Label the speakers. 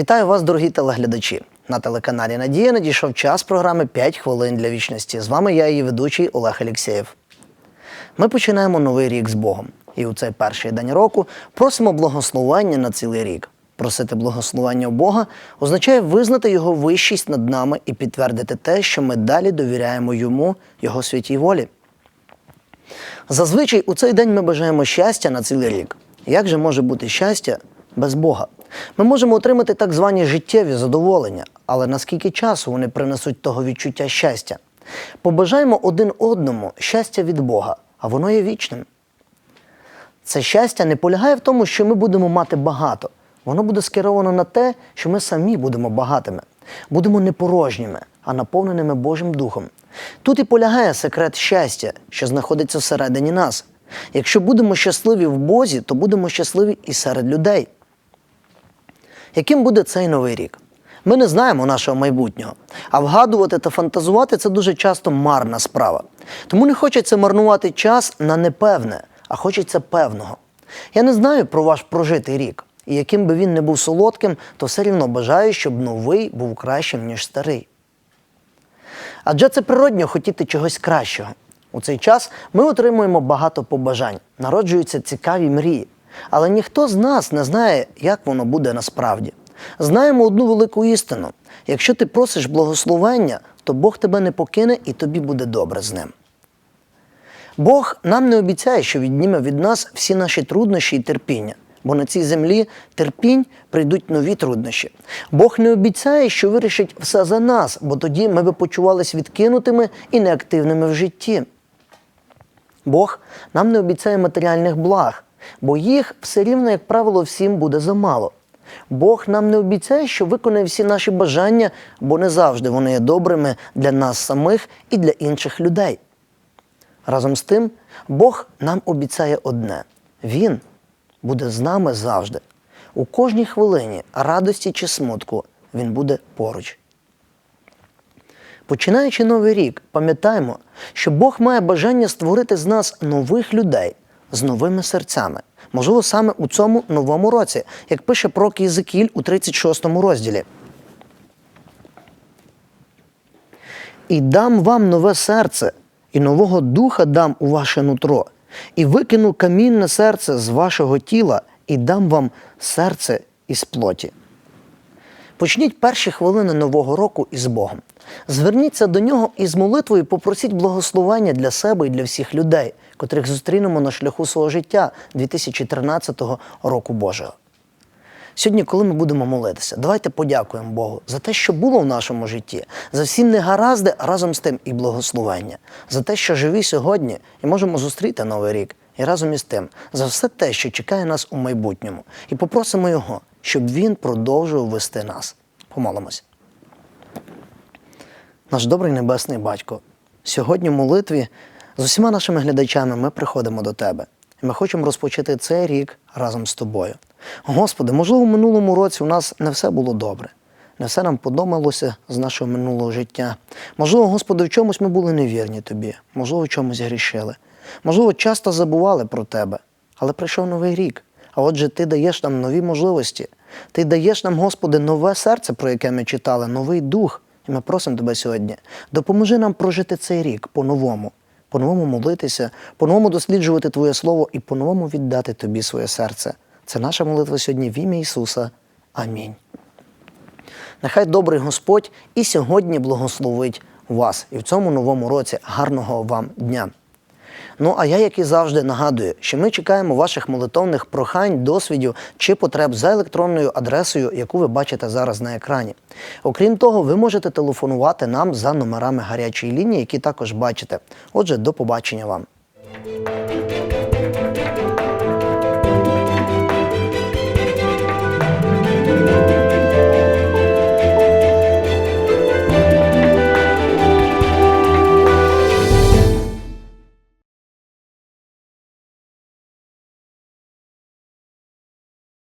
Speaker 1: Вітаю вас, дорогі телеглядачі. На телеканалі Надія надійшов час програми «5 хвилин для вічності. З вами я, її ведучий Олег Алєксєєв. Ми починаємо новий рік з Богом. І у цей перший день року просимо благословення на цілий рік. Просити благословення у Бога означає визнати Його вищість над нами і підтвердити те, що ми далі довіряємо Йому, Його святій волі. Зазвичай у цей день ми бажаємо щастя на цілий рік. Як же може бути щастя без Бога? Ми можемо отримати так звані життєві задоволення, але наскільки часу вони принесуть того відчуття щастя? Побажаємо один одному щастя від Бога, а воно є вічним. Це щастя не полягає в тому, що ми будемо мати багато. Воно буде скеровано на те, що ми самі будемо багатими, будемо не порожніми, а наповненими Божим Духом. Тут і полягає секрет щастя, що знаходиться всередині нас. Якщо будемо щасливі в Бозі, то будемо щасливі і серед людей. Яким буде цей новий рік? Ми не знаємо нашого майбутнього, а вгадувати та фантазувати це дуже часто марна справа. Тому не хочеться марнувати час на непевне, а хочеться певного. Я не знаю про ваш прожитий рік, і яким би він не був солодким, то все рівно бажаю, щоб новий був кращим, ніж старий. Адже це природньо хотіти чогось кращого. У цей час ми отримуємо багато побажань, народжуються цікаві мрії. Але ніхто з нас не знає, як воно буде насправді. Знаємо одну велику істину: якщо ти просиш благословення, то Бог тебе не покине і тобі буде добре з ним. Бог нам не обіцяє, що відніме від нас всі наші труднощі і терпіння, бо на цій землі терпінь прийдуть нові труднощі. Бог не обіцяє, що вирішить все за нас, бо тоді ми би почувалися відкинутими і неактивними в житті. Бог нам не обіцяє матеріальних благ, бо їх все рівно, як правило, всім буде замало. Бог нам не обіцяє, що виконає всі наші бажання, бо не завжди вони є добрими для нас самих і для інших людей. Разом з тим, Бог нам обіцяє одне: Він буде з нами завжди. У кожній хвилині радості чи смутку Він буде поруч. Починаючи новий рік, пам'ятаємо, що Бог має бажання створити з нас нових людей з новими серцями. Можливо, саме у цьому новому році, як пише прок Єзикіль у 36 розділі. І дам вам нове серце, і нового духа дам у ваше нутро, і викину камінне серце з вашого тіла, і дам вам серце із плоті. Почніть перші хвилини нового року із Богом. Зверніться до нього із молитвою, попросіть благословення для себе і для всіх людей, котрих зустрінемо на шляху свого життя 2013 року Божого. Сьогодні, коли ми будемо молитися, давайте подякуємо Богу за те, що було в нашому житті, за всі негаразди, а разом з тим і благословення, за те, що живі сьогодні і можемо зустріти новий рік, і разом із тим, за все те, що чекає нас у майбутньому, і попросимо Його, щоб Він продовжував вести нас. Помолимось. Наш добрий небесний батько, сьогодні в молитві з усіма нашими глядачами ми приходимо до Тебе. І ми хочемо розпочати цей рік разом з тобою. Господи, можливо, в минулому році у нас не все було добре, не все нам подобалося з нашого минулого життя. Можливо, Господи, в чомусь ми були невірні Тобі, можливо, в чомусь грішили. Можливо, часто забували про Тебе, але прийшов новий рік. А отже, Ти даєш нам нові можливості. Ти даєш нам, Господи, нове серце, про яке ми читали, новий дух. І ми просимо Тебе сьогодні, допоможи нам прожити цей рік по-новому, по-новому молитися, по-новому досліджувати Твоє Слово і по-новому віддати Тобі своє серце. Це наша молитва сьогодні в ім'я Ісуса. Амінь. Нехай добрий Господь і сьогодні благословить вас і в цьому новому році гарного вам дня. Ну а я, як і завжди, нагадую, що ми чекаємо ваших молитовних прохань, досвідів чи потреб за електронною адресою, яку ви бачите зараз на екрані. Окрім того, ви можете телефонувати нам за номерами гарячої лінії, які також бачите. Отже, до побачення вам.